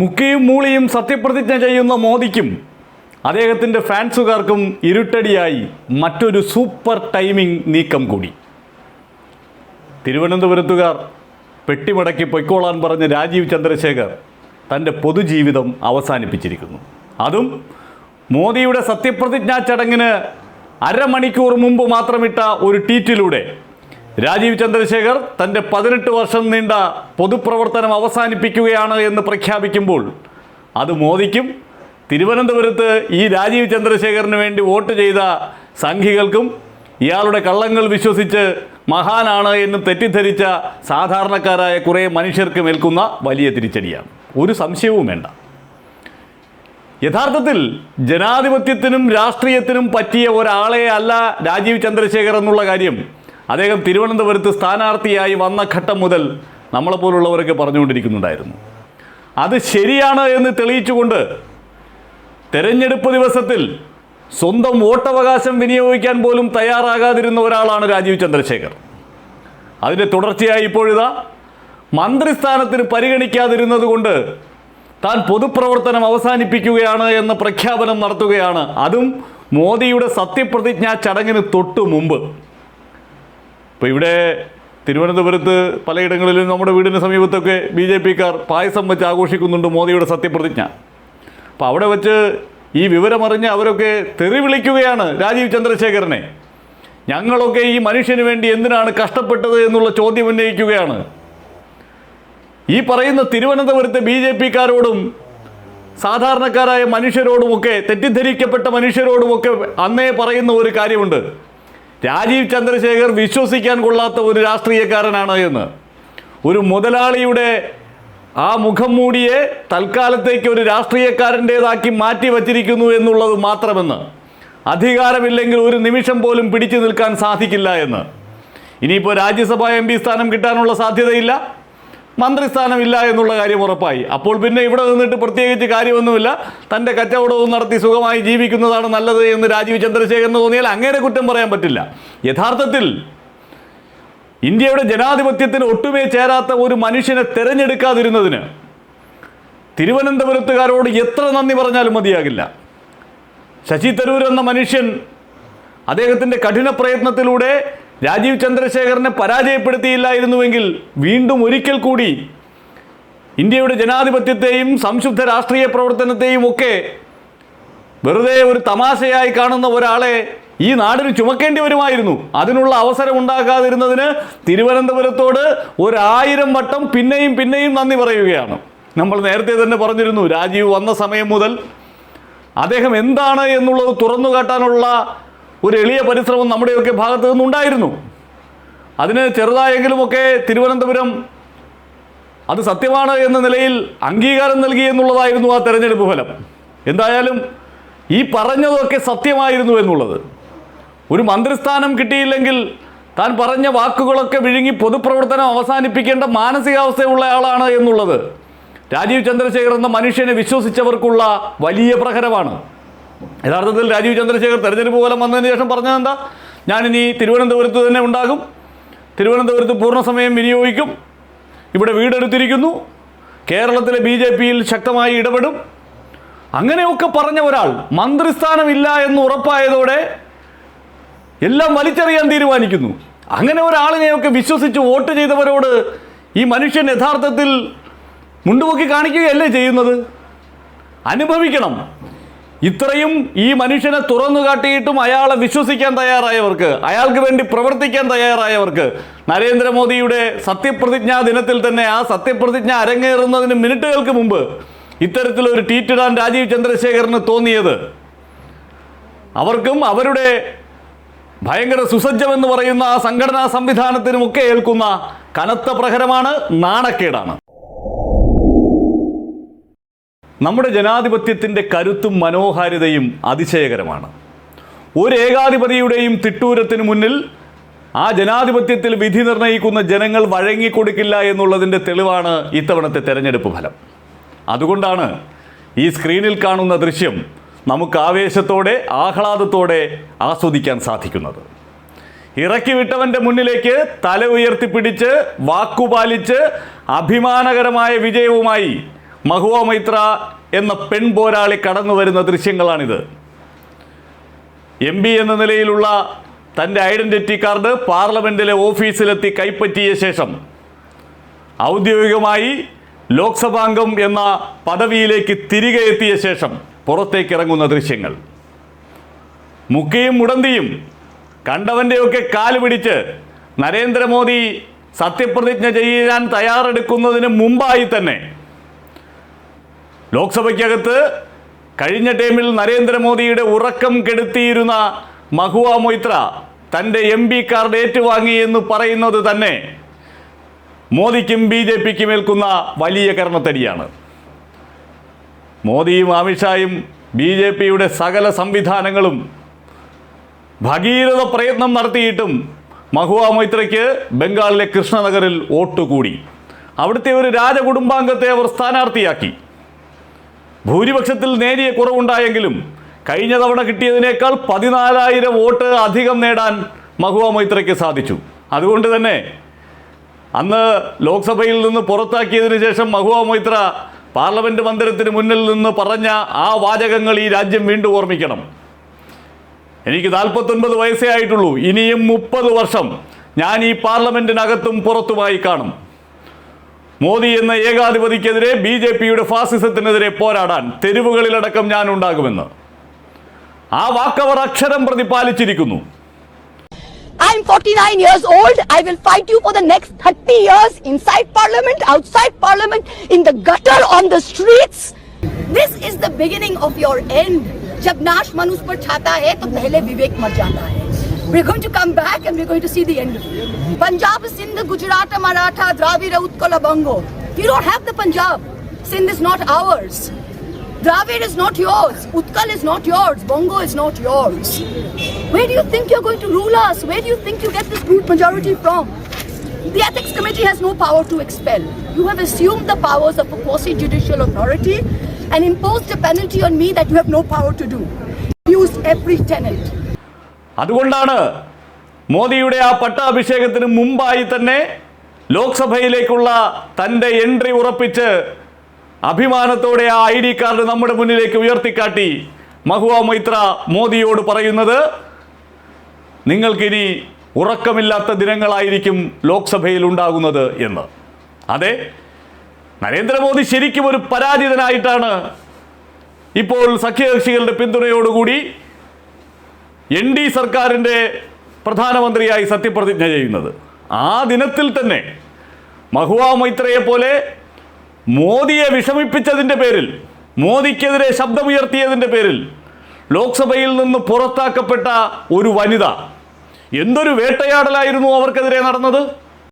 മുക്കിയും മൂളിയും സത്യപ്രതിജ്ഞ ചെയ്യുന്ന മോദിക്കും അദ്ദേഹത്തിന്റെ ഫാൻസുകാർക്കും ഇരുട്ടടിയായി മറ്റൊരു സൂപ്പർ ടൈമിംഗ് നീക്കം കൂടി. തിരുവനന്തപുരത്തുകാർ പെട്ടിമടക്കി പൊയ്ക്കോളാൻ പറഞ്ഞ രാജീവ് ചന്ദ്രശേഖർ തന്റെ പൊതുജീവിതം അവസാനിപ്പിച്ചിരിക്കുന്നു. അതും മോദിയുടെ സത്യപ്രതിജ്ഞാ ചടങ്ങിന് അരമണിക്കൂർ മുമ്പ് മാത്രമിട്ട ഒരു ട്വീറ്റിലൂടെ. രാജീവ് ചന്ദ്രശേഖർ തന്റെ പതിനെട്ട് വർഷം നീണ്ട പൊതുപ്രവർത്തനം അവസാനിപ്പിക്കുകയാണ് എന്ന് പ്രഖ്യാപിക്കുമ്പോൾ അത് മോദിക്കും തിരുവനന്തപുരത്ത് ഈ രാജീവ് ചന്ദ്രശേഖറിന് വേണ്ടി വോട്ട് ചെയ്ത സംഘികൾക്കും ഇയാളുടെ കള്ളങ്ങൾ വിശ്വസിച്ച് മഹാനാണ് എന്ന് തെറ്റിദ്ധരിച്ച സാധാരണക്കാരായ കുറേ മനുഷ്യർക്ക് മേൽക്കുന്ന വലിയ തിരിച്ചടിയാണ്. ഒരു സംശയവും വേണ്ട. യഥാർത്ഥത്തിൽ ജനാധിപത്യത്തിനും രാഷ്ട്രീയത്തിനും പറ്റിയ ഒരാളെ അല്ല രാജീവ് ചന്ദ്രശേഖർ എന്നുള്ള കാര്യം അദ്ദേഹം തിരുവനന്തപുരത്ത് സ്ഥാനാർത്ഥിയായി വന്ന ഘട്ടം മുതൽ നമ്മളെപ്പോലുള്ളവരൊക്കെ പറഞ്ഞുകൊണ്ടിരിക്കുന്നുണ്ടായിരുന്നു. അത് ശരിയാണ് എന്ന് തെളിയിച്ചുകൊണ്ട് തെരഞ്ഞെടുപ്പ് ദിവസത്തിൽ സ്വന്തം വോട്ടവകാശം വിനിയോഗിക്കാൻ പോലും തയ്യാറാകാതിരുന്ന ഒരാളാണ് രാജീവ് ചന്ദ്രശേഖർ. അതിന്റെ തുടർച്ചയായി ഇപ്പോഴിതാ മന്ത്രിസ്ഥാനത്തിന് പരിഗണിക്കാതിരുന്നത് കൊണ്ട് താൻ പൊതുപ്രവർത്തനം അവസാനിപ്പിക്കുകയാണ് എന്ന പ്രഖ്യാപനം നടത്തുകയാണ്. അതും മോദിയുടെ സത്യപ്രതിജ്ഞാ ചടങ്ങിന് തൊട്ടു മുമ്പ് ഇപ്പോൾ ഇവിടെ തിരുവനന്തപുരത്ത് പലയിടങ്ങളിലും നമ്മുടെ വീടിന് സമീപത്തൊക്കെ ബി ജെ പിക്കാർ പായസം വെച്ച് ആഘോഷിക്കുന്നുണ്ട് മോദിയുടെ സത്യപ്രതിജ്ഞ. അപ്പോൾ അവിടെ വെച്ച് ഈ വിവരമറിഞ്ഞ് അവരൊക്കെ തെറി വിളിക്കുകയാണ് രാജീവ് ചന്ദ്രശേഖരനെ. ഞങ്ങളൊക്കെ ഈ മനുഷ്യന് വേണ്ടി എന്തിനാണ് കഷ്ടപ്പെട്ടത് എന്നുള്ള ചോദ്യം ഉന്നയിക്കുകയാണ്. ഈ പറയുന്ന തിരുവനന്തപുരത്തെ ബി ജെ പിക്കാരോടും സാധാരണക്കാരായ മനുഷ്യരോടുമൊക്കെ തെറ്റിദ്ധരിക്കപ്പെട്ട മനുഷ്യരോടുമൊക്കെ അന്നേ പറയുന്ന ഒരു കാര്യമുണ്ട്. രാജീവ് ചന്ദ്രശേഖർ വിശ്വസിക്കാൻ കൊള്ളാത്ത ഒരു രാഷ്ട്രീയക്കാരനാണ് എന്ന്. ഒരു മുതലാളിയുടെ ആ മുഖം മൂടിയെ തൽക്കാലത്തേക്ക് ഒരു രാഷ്ട്രീയക്കാരന്റേതാക്കി മാറ്റി വച്ചിരിക്കുന്നു എന്നുള്ളത് മാത്രമെന്ന്. അധികാരമില്ലെങ്കിൽ ഒരു നിമിഷം പോലും പിടിച്ചു നിൽക്കാൻ സാധിക്കില്ല എന്ന്. ഇനിയിപ്പോൾ രാജ്യസഭാ എം സ്ഥാനം കിട്ടാനുള്ള സാധ്യതയില്ല. മന്ത്രിസ്ഥാനമില്ല എന്നുള്ള കാര്യം ഉറപ്പായി. അപ്പോൾ പിന്നെ ഇവിടെ നിന്നിട്ട് പ്രത്യേകിച്ച് കാര്യമൊന്നുമില്ല. തന്റെ കച്ചവടവും നടത്തി സുഖമായി ജീവിക്കുന്നതാണ് നല്ലത് എന്ന് രാജീവ് ചന്ദ്രശേഖരന് തോന്നിയാൽ അങ്ങനെ കുറ്റം പറയാൻ പറ്റില്ല. യഥാർത്ഥത്തിൽ ഇന്ത്യയുടെ ജനാധിപത്യത്തിന് ഒട്ടുമേ ചേരാത്ത ഒരു മനുഷ്യനെ തിരഞ്ഞെടുക്കാതിരുന്നതിന് തിരുവനന്തപുരത്തുകാരോട് എത്ര നന്ദി പറഞ്ഞാലും മതിയാകില്ല. ശശി തരൂർ എന്ന മനുഷ്യൻ അദ്ദേഹത്തിന്റെ കഠിന പ്രയത്നത്തിലൂടെ രാജീവ് ചന്ദ്രശേഖരനെ പരാജയപ്പെടുത്തിയില്ലായിരുന്നുവെങ്കിൽ വീണ്ടും ഒരിക്കൽ കൂടി ഇന്ത്യയുടെ ജനാധിപത്യത്തെയും സംശുദ്ധ രാഷ്ട്രീയ പ്രവർത്തനത്തെയും ഒക്കെ വെറുതെ ഒരു തമാശയായി കാണുന്ന ഒരാളെ ഈ നാടിന് ചുമക്കേണ്ടി വരുമായിരുന്നു. അതിനുള്ള അവസരം ഉണ്ടാക്കാതിരുന്നതിന് തിരുവനന്തപുരത്തോട് ഒരായിരം വട്ടം പിന്നെയും പിന്നെയും നന്ദി പറയുകയാണ്. നമ്മൾ നേരത്തെ തന്നെ പറഞ്ഞിരുന്നു രാജീവ് വന്ന സമയം മുതൽ അദ്ദേഹം എന്താണ് എന്നുള്ളത് തുറന്നു കാട്ടാനുള്ള ഒരു എളിയ പരിശ്രമം നമ്മുടെയൊക്കെ ഭാഗത്ത് നിന്നുണ്ടായിരുന്നു. അതിന് ചെറുതായെങ്കിലുമൊക്കെ തിരുവനന്തപുരം അത് സത്യമാണ് എന്ന നിലയിൽ അംഗീകാരം നൽകി എന്നുള്ളതായിരുന്നു ആ തെരഞ്ഞെടുപ്പ് ഫലം. എന്തായാലും ഈ പറഞ്ഞതൊക്കെ സത്യമായിരുന്നു എന്നുള്ളത്. ഒരു മന്ത്രിസ്ഥാനം കിട്ടിയില്ലെങ്കിൽ താൻ പറഞ്ഞ വാക്കുകളൊക്കെ വിഴുങ്ങി പൊതുപ്രവർത്തനം അവസാനിപ്പിക്കേണ്ട മാനസികാവസ്ഥയുള്ള ആളാണ് എന്നുള്ളത് രാജീവ് ചന്ദ്രശേഖർ എന്ന മനുഷ്യനെ വിശ്വസിച്ചവർക്കുള്ള വലിയ പ്രഹരമാണ്. യഥാർത്ഥത്തിൽ രാജീവ് ചന്ദ്രശേഖർ തെരഞ്ഞെടുപ്പ് പോലെ വന്നതിന് ശേഷം പറഞ്ഞത് എന്താ? ഞാനിനി തിരുവനന്തപുരത്ത് തന്നെ ഉണ്ടാകും. തിരുവനന്തപുരത്ത് പൂർണസമയം വിനിയോഗിക്കും. ഇവിടെ വീടെടുത്തിരിക്കുന്നു. കേരളത്തിലെ ബി ജെ പിയിൽ ശക്തമായി ഇടപെടും. അങ്ങനെയൊക്കെ പറഞ്ഞ ഒരാൾ മന്ത്രിസ്ഥാനമില്ല എന്ന് ഉറപ്പായതോടെ എല്ലാം വലിച്ചെറിയാൻ തീരുമാനിക്കുന്നു. അങ്ങനെ ഒരാളിനെയൊക്കെ വിശ്വസിച്ച് വോട്ട് ചെയ്തവരോട് ഈ മനുഷ്യൻ യഥാർത്ഥത്തിൽ മുണ്ടുപൊക്കി കാണിക്കുകയല്ലേ ചെയ്യുന്നത്? അനുഭവിക്കണം. ഇത്രയും ഈ മനുഷ്യനെ തുറന്നു കാട്ടിയിട്ടും അയാളെ വിശ്വസിക്കാൻ തയ്യാറായവർക്ക് അയാൾക്ക് വേണ്ടി പ്രവർത്തിക്കാൻ തയ്യാറായവർക്ക് നരേന്ദ്രമോദിയുടെ സത്യപ്രതിജ്ഞാ ദിനത്തിൽ തന്നെ ആ സത്യപ്രതിജ്ഞ അരങ്ങേറുന്നതിന് മിനിറ്റുകൾക്ക് മുമ്പ് ഇത്തരത്തിലൊരു ട്വീറ്റ് ഇടാൻ രാജീവ് ചന്ദ്രശേഖറിന് തോന്നിയത് അവർക്കും അവരുടെ ഭയങ്കര സുസജ്ജമെന്ന് പറയുന്ന ആ സംഘടനാ സംവിധാനത്തിനുമൊക്കെ ഏൽക്കുന്ന കനത്ത പ്രഹരമാണ് നാണക്കേടാണ്. നമ്മുടെ ജനാധിപത്യത്തിന്റെ കരുത്തും മനോഹാരിതയും അതിശയകരമാണ്. ഒരു ഏകാധിപതിയുടെയും തിട്ടൂരത്തിന് മുന്നിൽ ആ ജനാധിപത്യത്തിൽ വിധി നിർണയിക്കുന്ന ജനങ്ങൾ വഴങ്ങിക്കൊടുക്കില്ല എന്നുള്ളതിന്റെ തെളിവാണ് ഇത്തവണത്തെ തെരഞ്ഞെടുപ്പ് ഫലം. അതുകൊണ്ടാണ് ഈ സ്ക്രീനിൽ കാണുന്ന ദൃശ്യം നമുക്ക് ആവേശത്തോടെ ആഹ്ലാദത്തോടെ ആസ്വദിക്കാൻ സാധിക്കുന്നത്. ഇറക്കി വിട്ടവന്റെ മുന്നിലേക്ക് തല ഉയർത്തിപ്പിടിച്ച് വാക്കുപാലിച്ച് അഭിമാനകരമായ വിജയവുമായി മഹുവ മൈത്ര എന്ന പെൺപോരാളി കടന്നു വരുന്ന ദൃശ്യങ്ങളാണിത്. എം പി എന്ന നിലയിലുള്ള തന്റെ ഐഡന്റിറ്റി കാർഡ് പാർലമെന്റിലെ ഓഫീസിലെത്തി കൈപ്പറ്റിയ ശേഷം ഔദ്യോഗികമായി ലോക്സഭാംഗം എന്ന പദവിയിലേക്ക് തിരികെ എത്തിയ ശേഷം പുറത്തേക്ക് ഇറങ്ങുന്ന ദൃശ്യങ്ങൾ. മുക്കിയും മുടന്തിയും കണ്ടവന്റെയൊക്കെ കാൽ പിടിച്ച് നരേന്ദ്രമോദി സത്യപ്രതിജ്ഞ ചെയ്യാൻ തയ്യാറെടുക്കുന്നതിന് മുമ്പായി തന്നെ ലോക്സഭയ്ക്കകത്ത് കഴിഞ്ഞ ടൈമിൽ നരേന്ദ്രമോദിയുടെ ഉറക്കം കെടുത്തിയിരുന്ന മഹുവ മൊയ്ത്ര തന്റെ എം പി കാർഡ് ഏറ്റുവാങ്ങി എന്ന് പറയുന്നത് തന്നെ മോദിക്കും ബി ജെ പിക്കും വലിയ കർണത്തടിയാണ്. മോദിയും അമിത്ഷായും ബി ജെ പിയുടെ സകല സംവിധാനങ്ങളും ഭഗീരഥ പ്രയത്നം നടത്തിയിട്ടും മഹുവ മൊയ്ത്രയ്ക്ക് ബംഗാളിലെ കൃഷ്ണനഗറിൽ വോട്ട് കൂടി അവിടുത്തെ ഒരു രാജകുടുംബാംഗത്തെ അവർ സ്ഥാനാർത്ഥിയാക്കി. ഭൂരിപക്ഷത്തിൽ നേരിയ കുറവുണ്ടായെങ്കിലും കഴിഞ്ഞ തവണ കിട്ടിയതിനേക്കാൾ പതിനാലായിരം വോട്ട് അധികം നേടാൻ മഹുവ മൈത്രയ്ക്ക് സാധിച്ചു. അതുകൊണ്ട് തന്നെ അന്ന് ലോക്സഭയിൽ നിന്ന് പുറത്താക്കിയതിനു ശേഷം മഹുവ മൈത്ര പാർലമെന്റ് മന്ദിരത്തിന് മുന്നിൽ നിന്ന് പറഞ്ഞ ആ വാചകങ്ങൾ ഈ രാജ്യം വീണ്ടും ഓർമ്മിക്കണം. എനിക്ക് നാൽപ്പത്തൊൻപത് വയസ്സേ ആയിട്ടുള്ളൂ. ഇനിയും മുപ്പത് വർഷം ഞാൻ ഈ പാർലമെന്റിനകത്തും പുറത്തുമായി കാണും. മോദി എന്ന ഏകാധിപതിക്കെതിരെ ബി ജെ പിയുടെ ഫാസിസത്തിനെതിരെ പോരാടാൻ തെരുവുകളിലടക്കം ഞാൻ ഉണ്ടാകുമെന്ന് ആ വാക്കവർ അക്ഷരം പ്രതി പാലിച്ചിരിക്കുന്നു I'm 49 years old. I will fight you for the next 30 years inside parliament, outside parliament, in the gutter, on the streets. This is the beginning of your end. जब नाश मनुष्य पर छाता है तो पहले विवेक मर जाता है We're going to come back and we're going to see the end of it. Punjab, Sindh, Gujarat, Maratha, Dravida, Utkal, Bango. You don't have the Punjab. Sindh is not ours. Dravid is not yours. Utkal is not yours. Bongo is not yours. Where do you think you're going to rule us? Where do you think you get this brute majority from? The ethics committee has no power to expel. You have assumed the powers of a quasi judicial authority and imposed a penalty on me that you have no power to do. Used every tenet. അതുകൊണ്ടാണ് മോദിയുടെ ആ പട്ടാഭിഷേകത്തിന് മുമ്പായി തന്നെ ലോക്സഭയിലേക്കുള്ള തന്റെ entry ഉറപ്പിച്ച് അഭിമാനത്തോടെ ആ I D card നമ്മുടെ മുന്നിലേക്ക് ഉയർത്തിക്കാട്ടി മഹുവ മൈത്ര മോദിയോട് പറയുന്നത് നിങ്ങൾക്കിനി ഉറക്കമില്ലാത്ത ദിനങ്ങളായിരിക്കും ലോക്സഭയിൽ ഉണ്ടാകുന്നത് എന്ന്. അതെ നരേന്ദ്രമോദി ശരിക്കും ഒരു പരാജിതനായിട്ടാണ് ഇപ്പോൾ സഖ്യകക്ഷികളുടെ പിന്തുണയോടുകൂടി എൻ ഡി സർക്കാരിന്റെ പ്രധാനമന്ത്രിയായി സത്യപ്രതിജ്ഞ ചെയ്യുന്നത്. ആ ദിനത്തിൽ തന്നെ മഹുവ മൈത്രയെ പോലെ മോദിയെ വിഷമിപ്പിച്ചതിന്റെ പേരിൽ മോദിക്കെതിരെ ശബ്ദമുയർത്തിയതിന്റെ പേരിൽ ലോക്സഭയിൽ നിന്ന് പുറത്താക്കപ്പെട്ട ഒരു വനിത എന്തൊരു വേട്ടയാടലായിരുന്നു അവർക്കെതിരെ നടന്നത്?